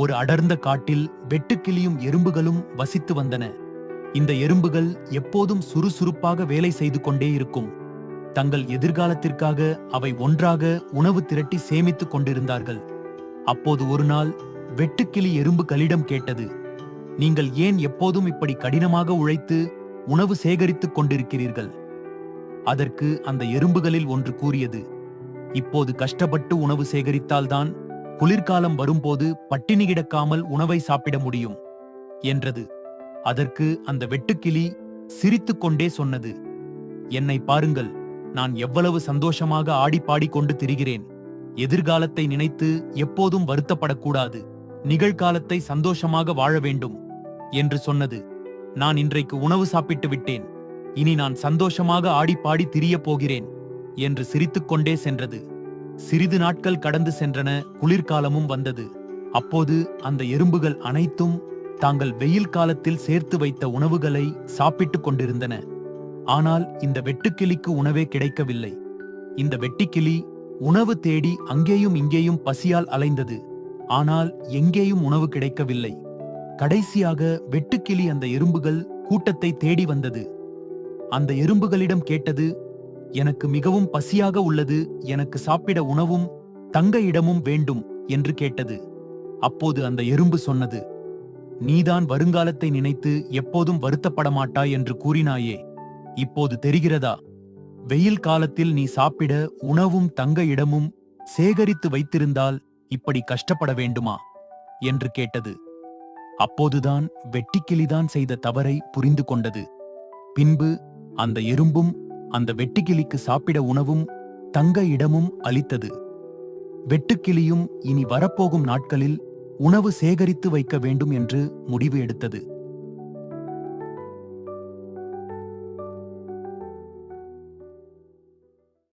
ஒரு அடர்ந்த காட்டில் வெட்டுக்கிளியும் எறும்புகளும் வசித்து வந்தன. இந்த எறும்புகள் எப்போதும் சுறுசுறுப்பாக வேலை செய்து கொண்டே இருக்கும். தங்கள் எதிர்காலத்திற்காக அவை ஒன்றாக உணவு திரட்டி சேமித்துக் கொண்டிருந்தார்கள். அப்போது ஒரு நாள் வெட்டுக்கிளி எறும்புகளிடம் கேட்டது நீங்கள் ஏன் எப்போதும் இப்படி கடினமாக உழைத்து உணவு சேகரித்துக் கொண்டிருக்கிறீர்கள்? அதற்கு அந்த எறும்புகளில் ஒன்று கூறியது இப்போது கஷ்டப்பட்டு உணவு சேகரித்தால்தான் குளிர்காலம் வரும்போது பட்டினி கிடக்காமல் உணவை சாப்பிட முடியும் என்றது. அதற்கு அந்த வெட்டுக்கிளி சிரித்துக்கொண்டே சொன்னது என்னை பாருங்கள் நான் எவ்வளவு சந்தோஷமாக ஆடி பாடிக்கொண்டு திரிகிறேன். எதிர்காலத்தை நினைத்து எப்போதும் வருத்தப்படக்கூடாது. நிகழ்காலத்தை சந்தோஷமாக வாழ வேண்டும் என்று சொன்னது. நான் இன்றைக்கு உணவு சாப்பிட்டு விட்டேன். இனி நான் சந்தோஷமாக ஆடிப்பாடி திரியப் போகிறேன் என்று சிரித்துக்கொண்டே சென்றது. சிறிது நாட்கள் கடந்து சென்றன குளிர்காலமும் வந்தது. அப்போது அந்த எறும்புகள் அனைத்தும் தாங்கள் வெயில் காலத்தில் சேர்த்து வைத்த உணவுகளை சாப்பிட்டுக் கொண்டிருந்தன. ஆனால் இந்த வெட்டுக்கிளிக்கு உணவே கிடைக்கவில்லை. இந்த வெட்டுக்கிளி உணவு தேடி அங்கேயும் இங்கேயும் பசியால் அலைந்தது. ஆனால் எங்கேயும் உணவு கிடைக்கவில்லை. கடைசியாக வெட்டுக்கிளி அந்த எறும்புகள் கூட்டத்தை தேடி வந்தது. அந்த எறும்புகளிடம் கேட்டது எனக்கு மிகவும் பசியாக உள்ளது எனக்கு சாப்பிட உணவும் தங்க இடமும் வேண்டும் என்று கேட்டது. அப்போது அந்த எறும்பு சொன்னது நீதான் வருங்காலத்தை நினைத்து எப்போதும் வருத்தப்பட மாட்டாய் என்று கூறினாயே. இப்போது தெரிகிறதா? வெயில் காலத்தில் நீ சாப்பிட உணவும் தங்க இடமும் சேகரித்து வைத்திருந்தால் இப்படி கஷ்டப்பட வேண்டுமா? என்று கேட்டது. அப்போதுதான் வெட்டிக்கிளிதான் செய்த தவறை புரிந்து கொண்டது. பின்பு அந்த எறும்பும் அந்த வெட்டுக்கிளிக்கு சாப்பிட உணவும் தங்க இடமும் அளித்தது. வெட்டுக்கிளியும் இனி வரப்போகும் நாட்களில் உணவு சேகரித்து வைக்க வேண்டும் என்று முடிவு எடுத்தது.